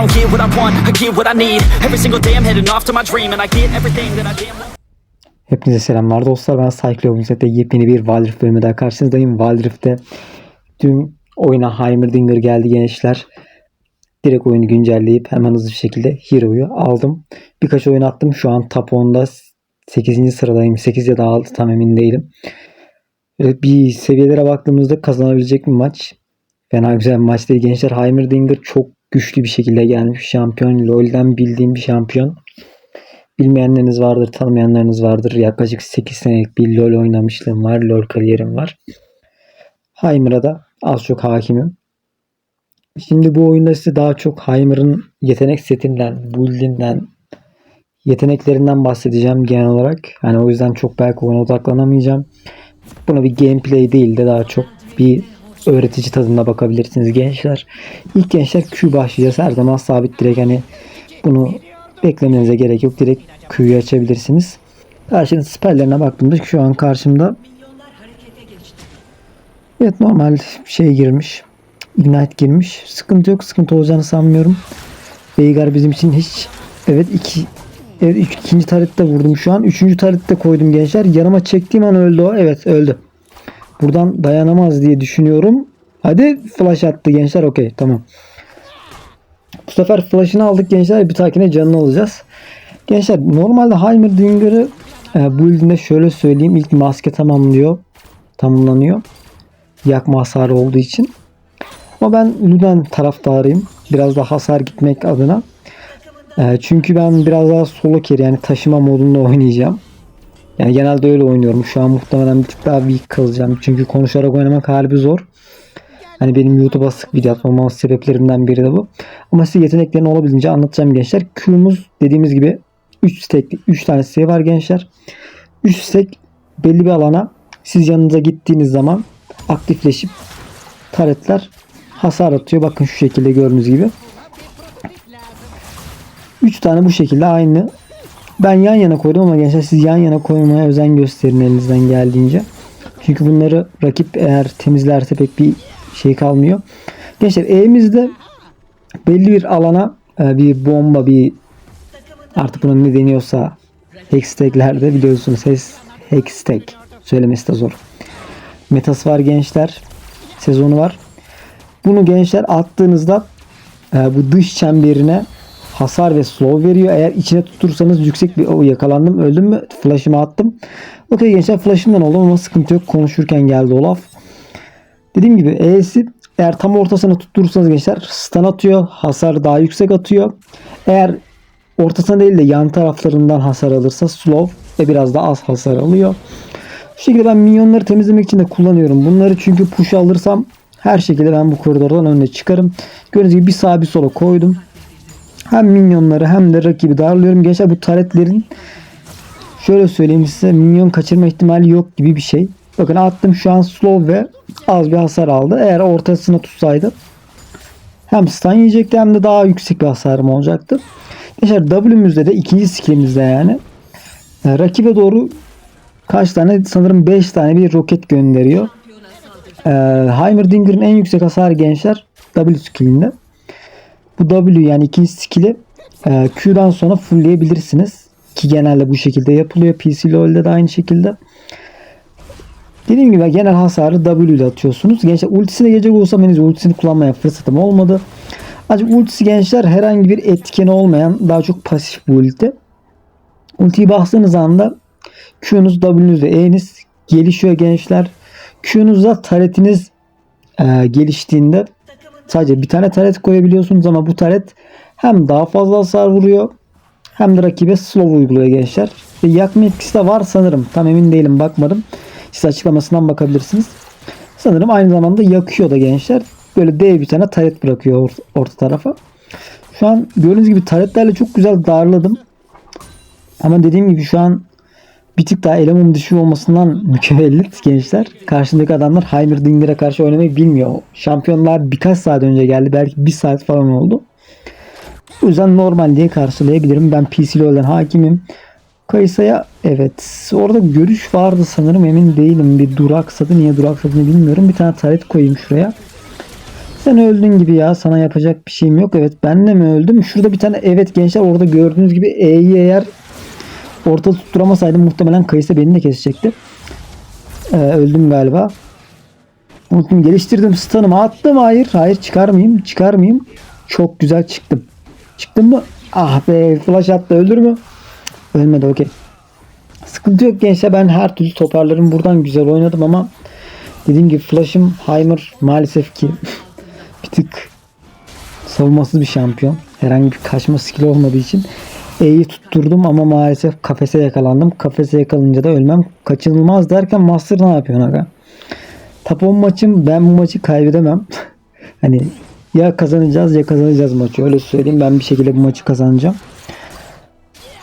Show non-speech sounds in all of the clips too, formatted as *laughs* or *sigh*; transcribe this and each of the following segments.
don't get what I want, I get what I need. Every single day I'm heading off to my dream, and I get everything that I damn. Hepinize selamlar dostlar. Ben Cyclo Bugün'de yepyeni bir Wild Rift bölümü daha karşınızdayım. Wild Rift'te dün oyuna Heimerdinger geldi gençler. Direkt oyunu güncelleyip hemen hızlı bir şekilde Hero'yu aldım. Birkaç oyun attım. Şu an top 10'da 8. sıradayım. 8 ya da 6 tam emin değilim. Bir seviyelere baktığımızda kazanabilecek bir maç. Fena güzel bir maç değil gençler. Heimerdinger çok güçlü bir şekilde gelmiş. Şampiyon. LoL'den bildiğim bir şampiyon. Bilmeyenleriniz vardır, tanımayanlarınız vardır. Yaklaşık 8 senelik bir LoL oynamışlığım var. LoL kariyerim var. Heimer'a da az çok hakimim. Şimdi bu oyunda size daha çok Heimer'ın yetenek setinden, build'inden, yeteneklerinden bahsedeceğim genel olarak. Yani o yüzden çok belki oyuna odaklanamayacağım. Buna bir gameplay değil de daha çok bir öğretici tadında bakabilirsiniz gençler. İlk gençler Q başlayacağız. Her zaman sabit direkt hani bunu beklemenize gerek yok. Direkt Q'yu açabilirsiniz. Karşının spelllerine baktığımda şu an karşımda Evet normal şey girmiş. Ignite girmiş. Sıkıntı yok. Sıkıntı olacağını sanmıyorum. Veigar bizim için hiç evet iki Evet ikinci tarihte vurdum şu an. Üçüncü tarihte koydum gençler. Yanıma çektiğim an öldü o. Evet öldü. Buradan dayanamaz diye düşünüyorum. Hadi flash attı gençler. Okey tamam. Bu sefer flash'ını aldık gençler. Bir takine canını alacağız. Gençler normalde Heimerdinger'ı e, build'inde şöyle söyleyeyim. ilk maske tamamlıyor. Tamamlanıyor. Yakma hasarı olduğu için. Ama ben Luden taraftarıyım. Biraz da hasar gitmek adına. E, çünkü ben biraz daha solo carry yani taşıma modunda oynayacağım. Yani genelde öyle oynuyorum. Şu an muhtemelen bir tık daha weak kalacağım. Çünkü konuşarak oynamak harbi zor. Hani benim YouTube'a sık video atmamamın sebeplerimden biri de bu. Ama size yeteneklerini olabildiğince anlatacağım gençler. Q'muz dediğimiz gibi 3 stack 3 tane sayı var gençler. 3 stack belli bir alana siz yanınıza gittiğiniz zaman aktifleşip taretler hasar atıyor. Bakın şu şekilde gördüğünüz gibi. 3 tane bu şekilde aynı. Ben yan yana koydum ama gençler siz yan yana koymaya özen gösterin elinizden geldiğince. Çünkü bunları rakip eğer temizlerse pek bir şey kalmıyor. Gençler elimizde belli bir alana e, bir bomba bir artık buna ne deniyorsa hextaglerde biliyorsunuz hex, hextag söylemesi de zor. Metası var gençler. Sezonu var. Bunu gençler attığınızda e, bu dış çemberine hasar ve slow veriyor. Eğer içine tutursanız yüksek bir o yakalandım öldüm mü flash'ımı attım. Okey gençler flash'ımdan oldu ama sıkıntı yok. Konuşurken geldi Olaf. Dediğim gibi E'si eğer tam ortasına tutturursanız gençler stun atıyor. Hasar daha yüksek atıyor. Eğer ortasına değil de yan taraflarından hasar alırsa slow ve biraz da az hasar alıyor. Bu şekilde ben minyonları temizlemek için de kullanıyorum. Bunları çünkü push alırsam her şekilde ben bu koridordan önüne çıkarım. Gördüğünüz gibi bir sağa bir sola koydum. Hem minyonları hem de rakibi darlıyorum. Gençler bu taretlerin şöyle söyleyeyim size minyon kaçırma ihtimali yok gibi bir şey. Bakın attım şu an slow ve az bir hasar aldı. Eğer ortasına tutsaydı hem stun yiyecekti hem de daha yüksek bir hasarım olacaktı. Gençler W'müzde de ikinci skillimizde yani e, rakibe doğru kaç tane sanırım 5 tane bir roket gönderiyor. E, Heimerdinger'ın en yüksek hasarı gençler W skillinde. Bu W yani ikinci skill'i e, Q'dan sonra fullleyebilirsiniz. Ki genelde bu şekilde yapılıyor. PC LoL'de de aynı şekilde. Dediğim gibi genel hasarı W ile atıyorsunuz. Gençler ultisine gelecek olsam henüz ultisini kullanmaya fırsatım olmadı. Ancak ultisi gençler herhangi bir etkeni olmayan daha çok pasif bir ulti. Ultiyi bastığınız anda Q'nuz W'nuz ve E'niz gelişiyor gençler. Q'nuzda taretiniz e, geliştiğinde sadece bir tane taret koyabiliyorsunuz ama bu taret hem daha fazla hasar vuruyor hem de rakibe slow uyguluyor gençler. Ve yakma etkisi de var sanırım. Tam emin değilim bakmadım. Siz açıklamasından bakabilirsiniz. Sanırım aynı zamanda yakıyor da gençler. Böyle dev bir tane taret bırakıyor or- orta tarafa. Şu an gördüğünüz gibi taretlerle çok güzel darladım. Ama dediğim gibi şu an bir tık daha eleman dışı olmasından mükevellit gençler. Karşındaki adamlar Heimerdinger'e karşı oynamayı bilmiyor. Şampiyonlar birkaç saat önce geldi. Belki bir saat falan oldu. O yüzden normal diye karşılayabilirim. Ben PC LoL'den hakimim. Kayısa'ya evet. Orada görüş vardı sanırım emin değilim. Bir duraksadı. Niye duraksadığını bilmiyorum. Bir tane taret koyayım şuraya. sen öldün gibi ya. Sana yapacak bir şeyim yok. Evet ben de mi öldüm? Şurada bir tane evet gençler orada gördüğünüz gibi E'yi eğer orta tutturamasaydım muhtemelen Kayısı beni de kesecekti. Ee, öldüm galiba. Unuttum geliştirdim stun'ımı attım. Hayır hayır çıkarmayayım çıkarmayayım. Çok güzel çıktım. Çıktım mı? Ah be flash attı ölür mü? Ölmedi okey. Sıkıntı yok gençler ben her türlü toparlarım. Buradan güzel oynadım ama dediğim gibi Flash'ım Heimer maalesef ki *laughs* bir tık savunmasız bir şampiyon. Herhangi bir kaçma skill olmadığı için E'yi tutturdum ama maalesef kafese yakalandım. Kafese yakalanınca da ölmem kaçınılmaz derken Master ne yapıyorsun aga? 10 maçım ben bu maçı kaybedemem. *laughs* hani ya kazanacağız ya kazanacağız maçı. Öyle söyleyeyim ben bir şekilde bu maçı kazanacağım.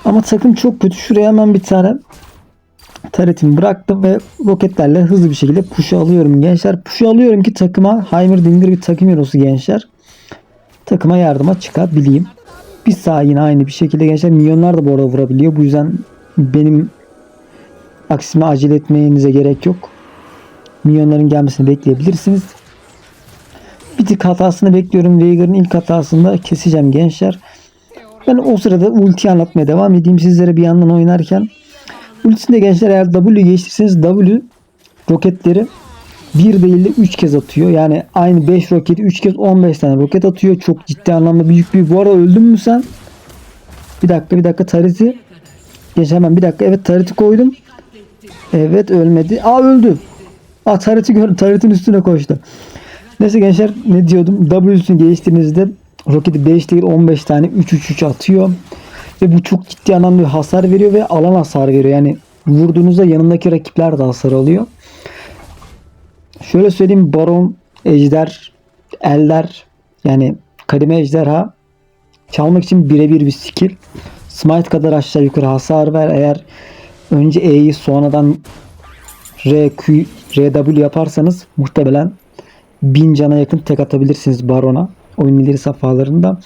Ama takım çok kötü. Şuraya hemen bir tane taretimi bıraktım ve roketlerle hızlı bir şekilde push'u alıyorum gençler. Push'u alıyorum ki takıma Heimerdinger bir takım hero'su gençler. Takıma yardıma çıkabileyim. Bir sağ yine aynı bir şekilde gençler. Milyonlar da bu arada vurabiliyor. Bu yüzden benim aksime acele etmenize gerek yok. Milyonların gelmesini bekleyebilirsiniz. Bir tık hatasını bekliyorum. Veigar'ın ilk hatasında keseceğim gençler. Ben o sırada ulti anlatmaya devam edeyim sizlere bir yandan oynarken. Ultisinde gençler eğer W geçtirseniz W roketleri bir değil de 3 kez atıyor. Yani aynı 5 roketi 3 kez 15 tane roket atıyor. Çok ciddi anlamda büyük bir. Bu öldün mü sen? Bir dakika bir dakika tariti. Geç hemen bir dakika. Evet tariti koydum. Evet ölmedi. Aa öldü. Aa tariti gördüm. Taritin üstüne koştu. Neyse gençler ne diyordum? W'sünü geliştirdiğinizde roketi 5 değil 15 tane 3-3-3 atıyor. Ve bu çok ciddi anlamda hasar veriyor ve alan hasar veriyor. Yani vurduğunuzda yanındaki rakipler de hasar alıyor. Şöyle söyleyeyim Baron, Ejder, Elder yani kademe ejderha çalmak için birebir bir skill. Smite kadar aşağı yukarı hasar ver. Eğer önce E'yi sonradan R, Q, RW yaparsanız muhtemelen 1000 cana yakın tek atabilirsiniz Baron'a. Oyun ileri safhalarında.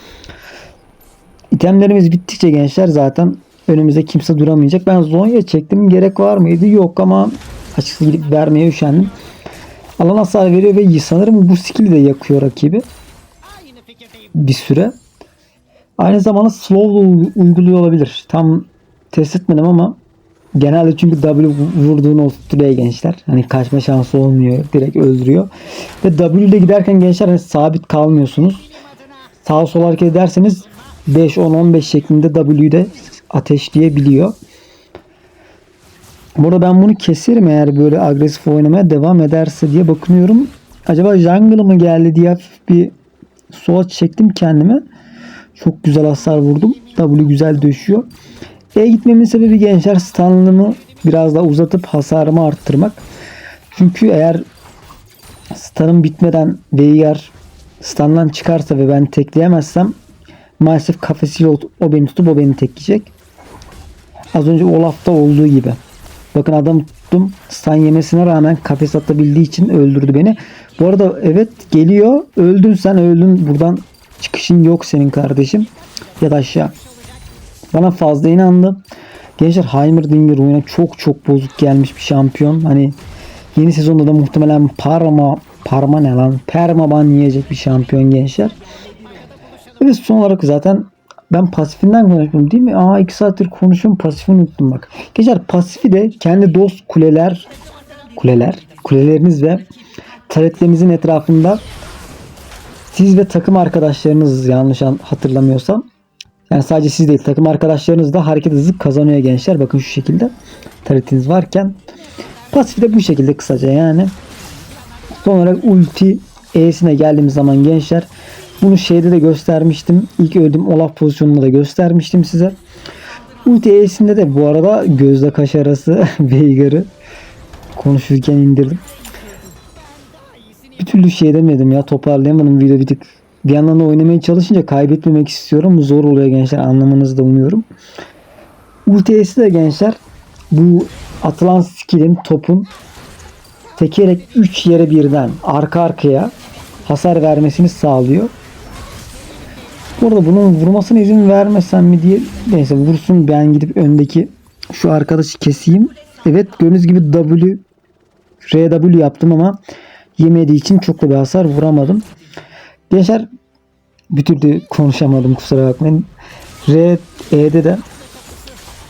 İtemlerimiz bittikçe gençler zaten önümüzde kimse duramayacak. Ben Zonya çektim. Gerek var mıydı? Yok ama açıkçası gidip vermeye üşendim. Alan hasar veriyor ve sanırım bu skill de yakıyor rakibi. Bir süre. Aynı zamanda slow uyguluyor olabilir. Tam test etmedim ama genelde çünkü W vurduğunu oturtuyor gençler. Hani kaçma şansı olmuyor. Direkt öldürüyor. Ve W ile giderken gençler hani sabit kalmıyorsunuz. Sağa sola hareket ederseniz 5, 10, 15 şeklinde W'yu de ateşleyebiliyor. Burada ben bunu keserim eğer böyle agresif oynamaya devam ederse diye bakınıyorum. Acaba jungle mı geldi diye bir sola çektim kendime. Çok güzel hasar vurdum. W güzel döşüyor. E gitmemin sebebi gençler stunlığımı biraz daha uzatıp hasarımı arttırmak. Çünkü eğer stunım bitmeden Veigar stundan çıkarsa ve ben tekleyemezsem maalesef kafesiyle o beni tutup o beni tekleyecek. Az önce Olaf'ta olduğu gibi. Bakın adam tuttum. Stun yemesine rağmen kafes atabildiği için öldürdü beni. Bu arada evet geliyor. Öldün sen öldün. Buradan çıkışın yok senin kardeşim. Ya da aşağı. Bana fazla inandı. Gençler Heimerdinger oyuna çok çok bozuk gelmiş bir şampiyon. Hani yeni sezonda da muhtemelen parma parma ne lan? Permaban yiyecek bir şampiyon gençler. Ve son olarak zaten ben pasifinden konuşuyorum değil mi? Aa 2 saattir konuşuyorum pasifini unuttum bak. Gençler pasifi de kendi dost kuleler kuleler kuleleriniz ve taretlerinizin etrafında siz ve takım arkadaşlarınız yanlış an- hatırlamıyorsam yani sadece siz değil takım arkadaşlarınız da hareket hızı kazanıyor gençler. Bakın şu şekilde taretiniz varken pasif de bu şekilde kısaca yani. Son olarak ulti E'sine geldiğimiz zaman gençler bunu şeyde de göstermiştim. İlk öldüğüm Olaf pozisyonunda da göstermiştim size. Ulti E'sinde de bu arada gözle kaş arası *laughs* Veigar'ı konuşurken indirdim. Bir türlü şey demedim ya toparlayamadım video bir tık. Bir yandan da oynamaya çalışınca kaybetmemek istiyorum. Zor oluyor gençler anlamanızı da umuyorum. Ulti E'si de gençler bu atılan skill'in topun tekerek 3 yere birden arka arkaya hasar vermesini sağlıyor. Bu arada bunun vurmasına izin vermesem mi diye neyse vursun ben gidip öndeki şu arkadaşı keseyim. Evet gördüğünüz gibi W RW yaptım ama yemediği için çok da bir hasar vuramadım. Gençler bir türlü konuşamadım kusura bakmayın. R, E'de de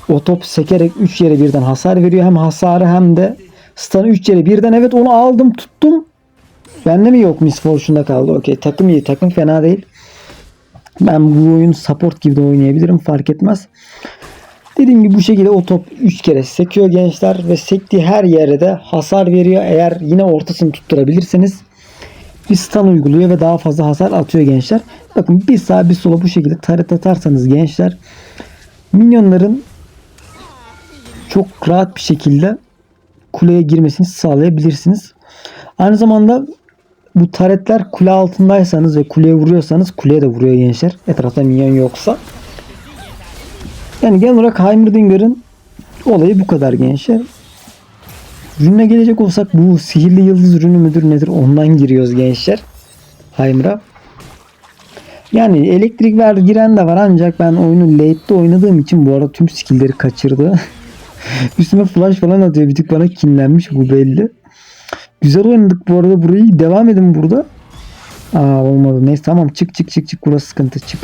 o top sekerek 3 yere birden hasar veriyor. Hem hasarı hem de stun'ı 3 yere birden. Evet onu aldım tuttum. Bende mi yok Miss Fortune'da kaldı. Okey takım iyi takım fena değil. Ben bu oyun support gibi de oynayabilirim fark etmez. Dediğim gibi bu şekilde o top 3 kere sekiyor gençler ve sektiği her yere de hasar veriyor. Eğer yine ortasını tutturabilirseniz bir stun uyguluyor ve daha fazla hasar atıyor gençler. Bakın bir sağa bir sola bu şekilde taret atarsanız gençler minyonların çok rahat bir şekilde kuleye girmesini sağlayabilirsiniz. Aynı zamanda bu taretler kule altındaysanız ve kuleye vuruyorsanız kuleye de vuruyor gençler. Etrafta minyon yoksa. Yani genel olarak Heimerdinger'ın olayı bu kadar gençler. Rününe gelecek olsak bu sihirli yıldız rünü müdür nedir ondan giriyoruz gençler. Heimer'a. Yani elektrik ver giren de var ancak ben oyunu late'de oynadığım için bu arada tüm skill'leri kaçırdı. *laughs* Üstüme flash falan atıyor. Bir tık bana kinlenmiş bu belli. Güzel oynadık bu arada burayı. Devam edin burada. Aa olmadı. Neyse tamam çık çık çık çık. Burası sıkıntı çık.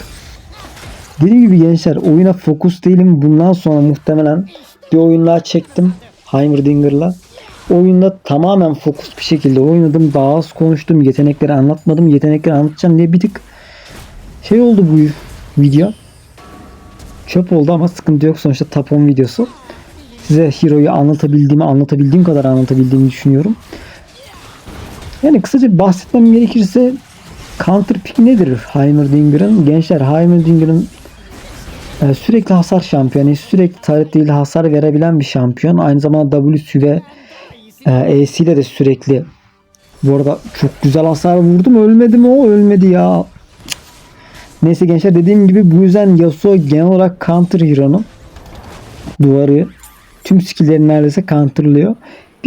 Dediğim gibi gençler oyuna fokus değilim. Bundan sonra muhtemelen bir oyun daha çektim. Heimerdinger'la. Oyunda tamamen fokus bir şekilde oynadım. Daha az konuştum. Yetenekleri anlatmadım. Yetenekleri anlatacağım diye bir tık şey oldu bu video. Çöp oldu ama sıkıntı yok. Sonuçta 10 videosu. Size Hero'yu anlatabildiğimi, anlatabildiğim kadar anlatabildiğimi düşünüyorum. Yani kısaca bahsetmem gerekirse Counter pick nedir Heimerdinger'ın? Gençler Heimerdinger'ın e, sürekli hasar şampiyonu, sürekli taret değil hasar verebilen bir şampiyon. Aynı zamanda W'su ve e, E'siyle de sürekli bu arada çok güzel hasar vurdum. Ölmedi mi o? Ölmedi ya. Neyse gençler dediğim gibi bu yüzden Yasuo genel olarak counter hero'nun duvarı tüm skill'leri neredeyse counterlıyor.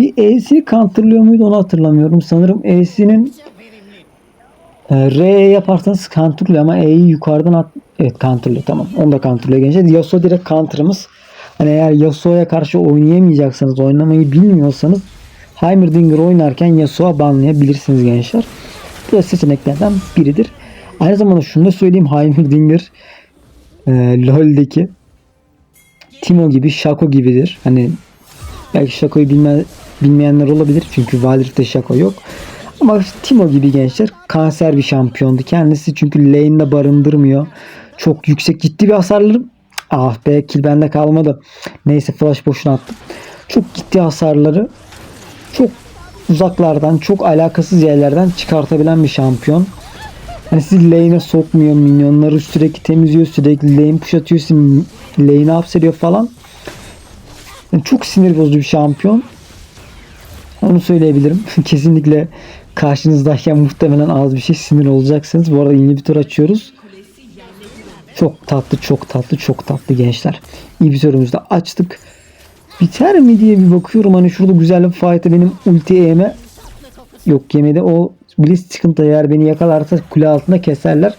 Bir E'si counterlıyor muydu onu hatırlamıyorum. Sanırım E'sinin e, R yaparsanız counterlıyor ama E'yi yukarıdan at evet counterlıyor tamam. Onu da counterlıyor gençler. Yasuo direkt counter'ımız. Hani eğer Yasuo'ya karşı oynayamayacaksanız, oynamayı bilmiyorsanız Heimerdinger oynarken Yasuo banlayabilirsiniz gençler. Bu da seçeneklerden biridir. Aynı zamanda şunu da söyleyeyim Heimerdinger e, LoL'deki Timo gibi, Shaco gibidir. Hani belki Shaco'yu bilme, bilmeyenler olabilir çünkü Wildrift'te Shaco yok. Ama Timo gibi gençler kanser bir şampiyondu. Kendisi çünkü lane'de barındırmıyor. Çok yüksek ciddi bir hasarları ah be kill bende kalmadı. Neyse flash boşuna attım. Çok ciddi hasarları çok uzaklardan, çok alakasız yerlerden çıkartabilen bir şampiyon. Yani sizi lane'e sokmuyor, minyonları sürekli temizliyor, sürekli lane push atıyor, lane'e hapsediyor falan. Yani çok sinir bozucu bir şampiyon. Onu söyleyebilirim. *laughs* Kesinlikle karşınızdayken muhtemelen az bir şey sinir olacaksınız. Bu arada inhibitor açıyoruz. Çok tatlı, çok tatlı, çok tatlı gençler. İnhibitörümüzü de açtık. Biter mi diye bir bakıyorum. Hani şurada güzel bir fight'e benim ulti eğime yok yemedi. O Blitz çıkıntı eğer beni yakalarsa kule altında keserler.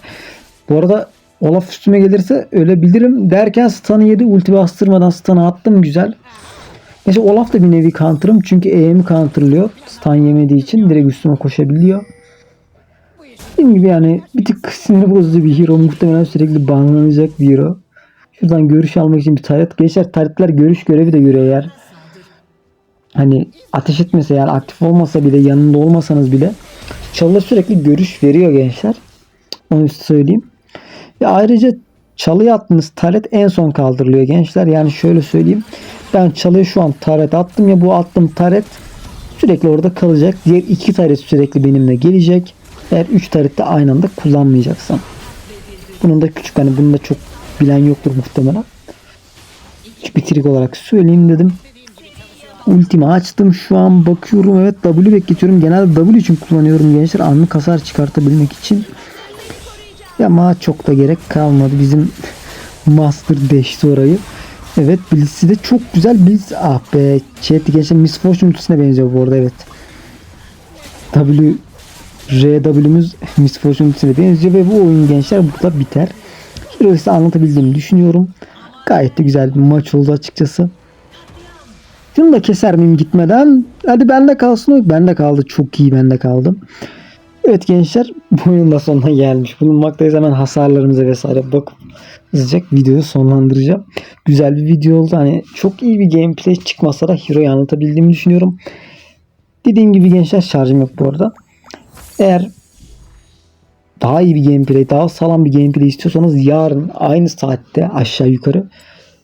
Bu arada Olaf üstüme gelirse ölebilirim derken stun'ı yedi. Ulti bastırmadan stun'ı attım güzel. Neyse Olaf da bir nevi counter'ım. Çünkü E'mi counter'lıyor. Stun yemediği için direkt üstüme koşabiliyor. Dediğim gibi yani bir tık sinir bozucu bir hero. Muhtemelen sürekli banlanacak bir hero. Şuradan görüş almak için bir taret. Gençler taretler görüş görevi de görüyor eğer. Hani ateş etmese eğer aktif olmasa bile yanında olmasanız bile çalılar sürekli görüş veriyor gençler. Onu söyleyeyim. Ve ayrıca çalıya attığınız taret en son kaldırılıyor gençler. Yani şöyle söyleyeyim. Ben çalıya şu an taret attım ya bu attığım taret sürekli orada kalacak. Diğer iki taret sürekli benimle gelecek. Eğer üç taret de aynı anda kullanmayacaksam. Bunun da küçük hani bunu da çok bilen yoktur muhtemelen. Küçük bir trik olarak söyleyeyim dedim. Ultimi açtım. Şu an bakıyorum. Evet W bekletiyorum. Genelde W için kullanıyorum gençler. Anlık hasar çıkartabilmek için. Ama çok da gerek kalmadı. Bizim Master deşti orayı. Evet Blitz'i de çok güzel Blitz. Ah be. Chat gençler Miss Fortune benziyor bu arada evet. W RW'müz Miss Fortune ultisine benziyor ve bu oyun gençler burada biter. Hero'yu size anlatabildiğimi düşünüyorum. Gayet de güzel bir maç oldu açıkçası. Şunu da keser miyim gitmeden? Hadi bende kalsın. Bende kaldı. Çok iyi bende kaldı. Evet gençler *laughs* bu oyunun da sonuna gelmiş bulunmaktayız. Hemen hasarlarımıza vesaire bakıp hızlıca videoyu sonlandıracağım. Güzel bir video oldu. Hani çok iyi bir gameplay çıkmasa da Hero'yu anlatabildiğimi düşünüyorum. Dediğim gibi gençler şarjım yok bu arada. Eğer daha iyi bir gameplay, daha sağlam bir gameplay istiyorsanız yarın aynı saatte aşağı yukarı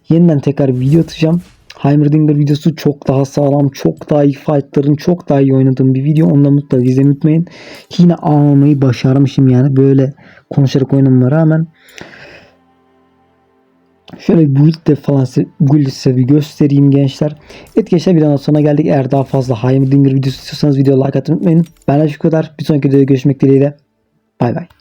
yeniden tekrar video atacağım. Heimerdinger videosu çok daha sağlam, çok daha iyi fightların çok daha iyi oynadığım bir video. Onu da mutlaka izlemeyi unutmayın. Yine almayı başarmışım yani böyle konuşarak oynamama rağmen. Şöyle build de falan build size bir göstereyim gençler. Evet gençler bir daha sonra geldik. Eğer daha fazla Heimerdinger videosu istiyorsanız video like atmayı unutmayın. Benden şu kadar. Bir sonraki videoda görüşmek dileğiyle. Bay bay.